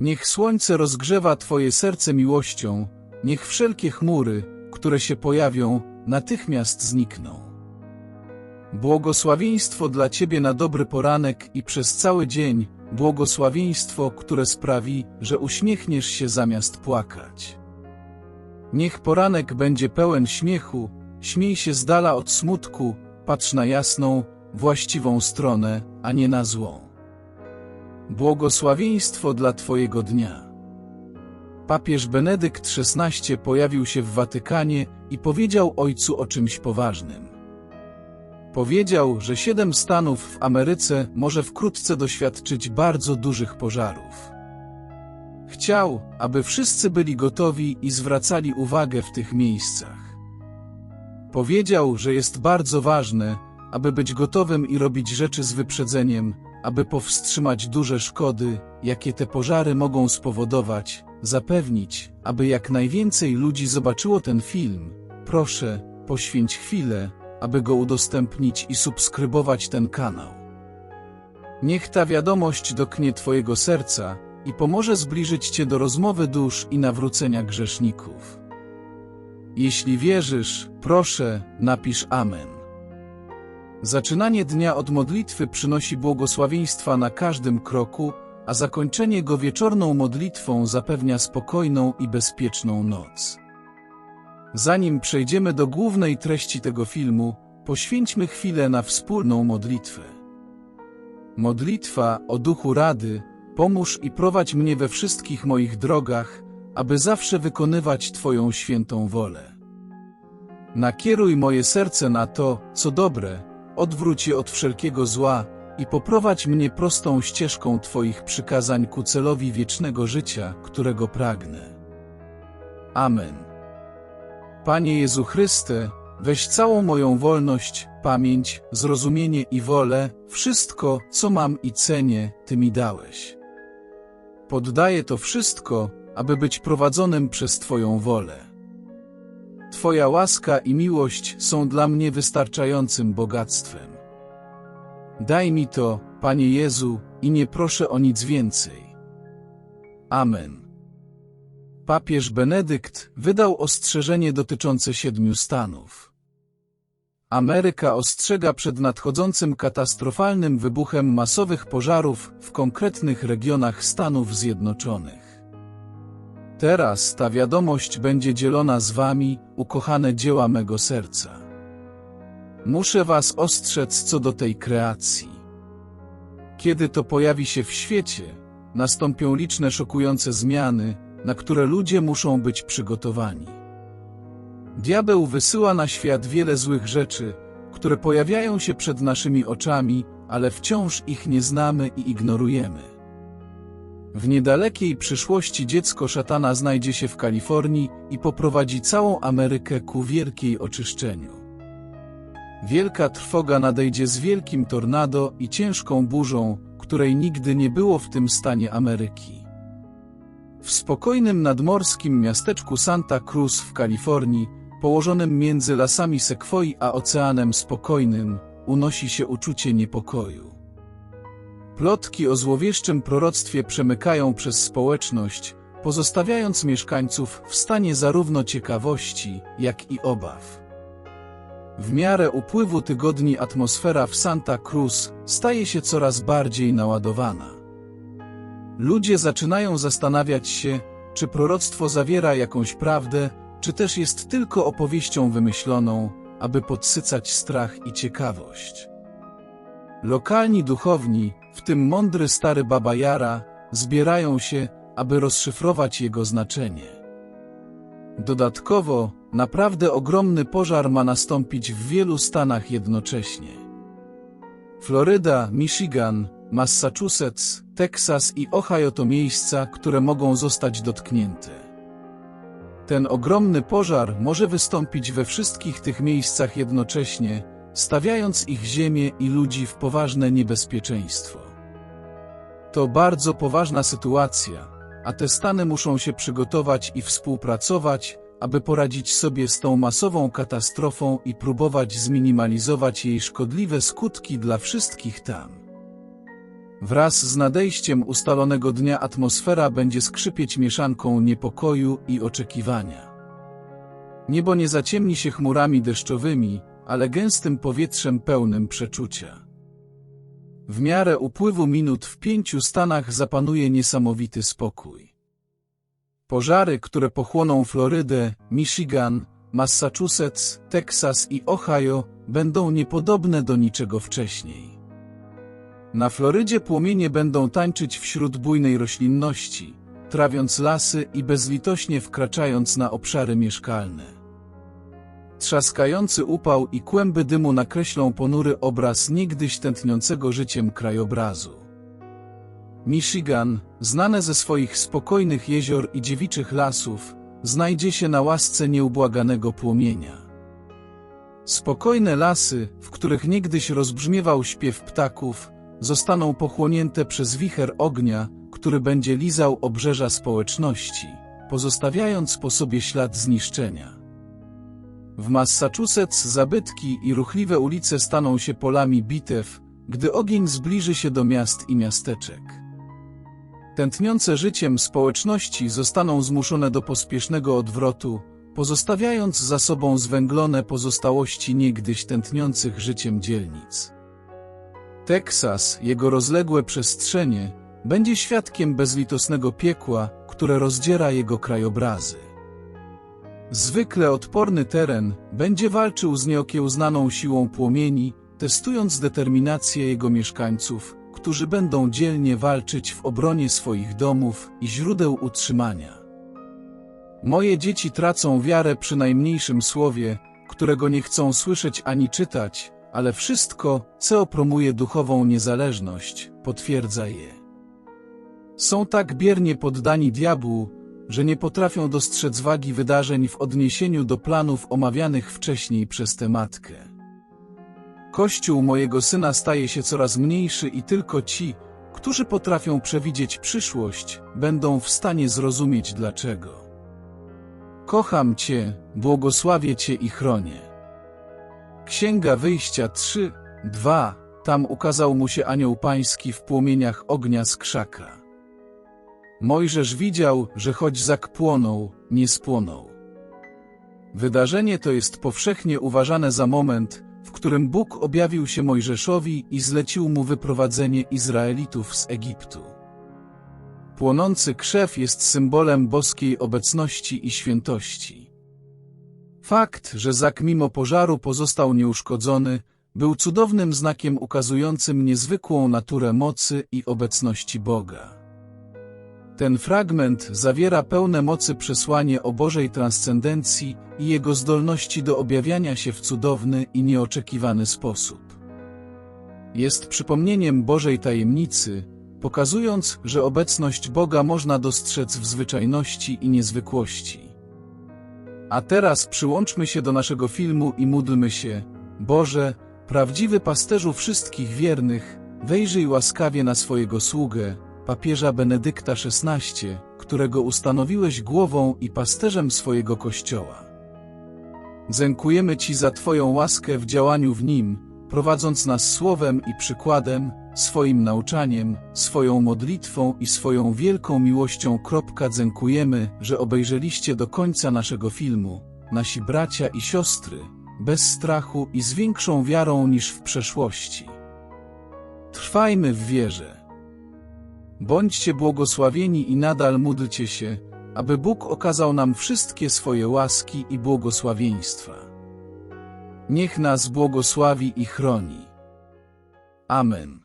Niech słońce rozgrzewa Twoje serce miłością, niech wszelkie chmury, które się pojawią, natychmiast znikną. Błogosławieństwo dla Ciebie na dobry poranek i przez cały dzień, błogosławieństwo, które sprawi, że uśmiechniesz się zamiast płakać. Niech poranek będzie pełen śmiechu, śmiej się z dala od smutku, patrz na jasną, właściwą stronę, a nie na złą. Błogosławieństwo dla Twojego dnia. Papież Benedykt XVI pojawił się w Watykanie i powiedział ojcu o czymś poważnym. Powiedział, że siedem stanów w Ameryce może wkrótce doświadczyć bardzo dużych pożarów. Chciał, aby wszyscy byli gotowi i zwracali uwagę w tych miejscach. Powiedział, że jest bardzo ważne, aby być gotowym i robić rzeczy z wyprzedzeniem, aby powstrzymać duże szkody, jakie te pożary mogą spowodować, zapewnić, aby jak najwięcej ludzi zobaczyło ten film. Proszę, poświęć chwilę, aby go udostępnić i subskrybować ten kanał. Niech ta wiadomość doknie Twojego serca i pomoże zbliżyć Cię do rozmowy dusz i nawrócenia grzeszników. Jeśli wierzysz, proszę, napisz Amen. Zaczynanie dnia od modlitwy przynosi błogosławieństwa na każdym kroku, a zakończenie go wieczorną modlitwą zapewnia spokojną i bezpieczną noc. Zanim przejdziemy do głównej treści tego filmu, poświęćmy chwilę na wspólną modlitwę. Modlitwa o duchu rady, pomóż i prowadź mnie we wszystkich moich drogach, aby zawsze wykonywać Twoją świętą wolę. Nakieruj moje serce na to, co dobre, odwróć je od wszelkiego zła i poprowadź mnie prostą ścieżką Twoich przykazań ku celowi wiecznego życia, którego pragnę. Amen. Panie Jezu Chryste, weź całą moją wolność, pamięć, zrozumienie i wolę, wszystko, co mam i cenię, Ty mi dałeś. Poddaję to wszystko, aby być prowadzonym przez Twoją wolę. Twoja łaska i miłość są dla mnie wystarczającym bogactwem. Daj mi to, Panie Jezu, i nie proszę o nic więcej. Amen. Papież Benedykt wydał ostrzeżenie dotyczące siedmiu stanów. Ameryka ostrzega przed nadchodzącym katastrofalnym wybuchem masowych pożarów w konkretnych regionach Stanów Zjednoczonych. Teraz ta wiadomość będzie dzielona z wami, ukochane dzieła mego serca. Muszę was ostrzec co do tej kreacji. Kiedy to pojawi się w świecie, nastąpią liczne szokujące zmiany, na które ludzie muszą być przygotowani. Diabeł wysyła na świat wiele złych rzeczy, które pojawiają się przed naszymi oczami, ale wciąż ich nie znamy i ignorujemy. W niedalekiej przyszłości dziecko szatana znajdzie się w Kalifornii i poprowadzi całą Amerykę ku wielkiej oczyszczeniu. Wielka trwoga nadejdzie z wielkim tornado i ciężką burzą, której nigdy nie było w tym stanie Ameryki. W spokojnym nadmorskim miasteczku Santa Cruz w Kalifornii, położonym między lasami sekwoi a oceanem spokojnym, unosi się uczucie niepokoju. Plotki o złowieszczym proroctwie przemykają przez społeczność, pozostawiając mieszkańców w stanie zarówno ciekawości, jak i obaw. W miarę upływu tygodni atmosfera w Santa Cruz staje się coraz bardziej naładowana. Ludzie zaczynają zastanawiać się, czy proroctwo zawiera jakąś prawdę, czy też jest tylko opowieścią wymyśloną, aby podsycać strach i ciekawość. Lokalni duchowni, w tym mądry stary Baba Jara, zbierają się, aby rozszyfrować jego znaczenie. Dodatkowo, naprawdę ogromny pożar ma nastąpić w wielu stanach jednocześnie. Floryda, Michigan, Massachusetts, Teksas i Ohio to miejsca, które mogą zostać dotknięte. Ten ogromny pożar może wystąpić we wszystkich tych miejscach jednocześnie, stawiając ich ziemię i ludzi w poważne niebezpieczeństwo. To bardzo poważna sytuacja, a te stany muszą się przygotować i współpracować, aby poradzić sobie z tą masową katastrofą i próbować zminimalizować jej szkodliwe skutki dla wszystkich tam. Wraz z nadejściem ustalonego dnia atmosfera będzie skrzypieć mieszanką niepokoju i oczekiwania. Niebo nie zaciemni się chmurami deszczowymi, ale gęstym powietrzem pełnym przeczucia. W miarę upływu minut w pięciu stanach zapanuje niesamowity spokój. Pożary, które pochłoną Florydę, Michigan, Massachusetts, Teksas i Ohio, będą niepodobne do niczego wcześniej. Na Florydzie płomienie będą tańczyć wśród bujnej roślinności, trawiąc lasy i bezlitośnie wkraczając na obszary mieszkalne. Trzaskający upał i kłęby dymu nakreślą ponury obraz niegdyś tętniącego życiem krajobrazu. Michigan, znane ze swoich spokojnych jezior i dziewiczych lasów, znajdzie się na łasce nieubłaganego płomienia. Spokojne lasy, w których niegdyś rozbrzmiewał śpiew ptaków, zostaną pochłonięte przez wicher ognia, który będzie lizał obrzeża społeczności, pozostawiając po sobie ślad zniszczenia. W Massachusetts zabytki i ruchliwe ulice staną się polami bitew, gdy ogień zbliży się do miast i miasteczek. Tętniące życiem społeczności zostaną zmuszone do pospiesznego odwrotu, pozostawiając za sobą zwęglone pozostałości niegdyś tętniących życiem dzielnic. Teksas, jego rozległe przestrzenie, będzie świadkiem bezlitosnego piekła, które rozdziera jego krajobrazy. Zwykle odporny teren będzie walczył z nieokiełznaną siłą płomieni, testując determinację jego mieszkańców, którzy będą dzielnie walczyć w obronie swoich domów i źródeł utrzymania. Moje dzieci tracą wiarę przy najmniejszym słowie, którego nie chcą słyszeć ani czytać, ale wszystko, co promuje duchową niezależność, potwierdza je. Są tak biernie poddani diabłu, że nie potrafią dostrzec wagi wydarzeń w odniesieniu do planów omawianych wcześniej przez tę matkę. Kościół mojego syna staje się coraz mniejszy i tylko ci, którzy potrafią przewidzieć przyszłość, będą w stanie zrozumieć dlaczego. Kocham Cię, błogosławię Cię i chronię. Księga Wyjścia 3, 2, tam ukazał mu się anioł pański w płomieniach ognia z krzaka. Mojżesz widział, że choć zak płonął, nie spłonął. Wydarzenie to jest powszechnie uważane za moment, w którym Bóg objawił się Mojżeszowi i zlecił mu wyprowadzenie Izraelitów z Egiptu. Płonący krzew jest symbolem boskiej obecności i świętości. Fakt, że zak mimo pożaru pozostał nieuszkodzony, był cudownym znakiem ukazującym niezwykłą naturę mocy i obecności Boga. Ten fragment zawiera pełne mocy przesłanie o Bożej transcendencji i Jego zdolności do objawiania się w cudowny i nieoczekiwany sposób. Jest przypomnieniem Bożej tajemnicy, pokazując, że obecność Boga można dostrzec w zwyczajności i niezwykłości. A teraz przyłączmy się do naszego filmu i módlmy się, Boże, prawdziwy pasterzu wszystkich wiernych, wejrzyj łaskawie na swojego sługę, papieża Benedykta XVI, którego ustanowiłeś głową i pasterzem swojego Kościoła. Dziękujemy Ci za Twoją łaskę w działaniu w nim, prowadząc nas słowem i przykładem, swoim nauczaniem, swoją modlitwą i swoją wielką miłością. Dziękujemy, że obejrzeliście do końca naszego filmu, nasi bracia i siostry, bez strachu i z większą wiarą niż w przeszłości. Trwajmy w wierze. Bądźcie błogosławieni i nadal módlcie się, aby Bóg okazał nam wszystkie swoje łaski i błogosławieństwa. Niech nas błogosławi i chroni. Amen.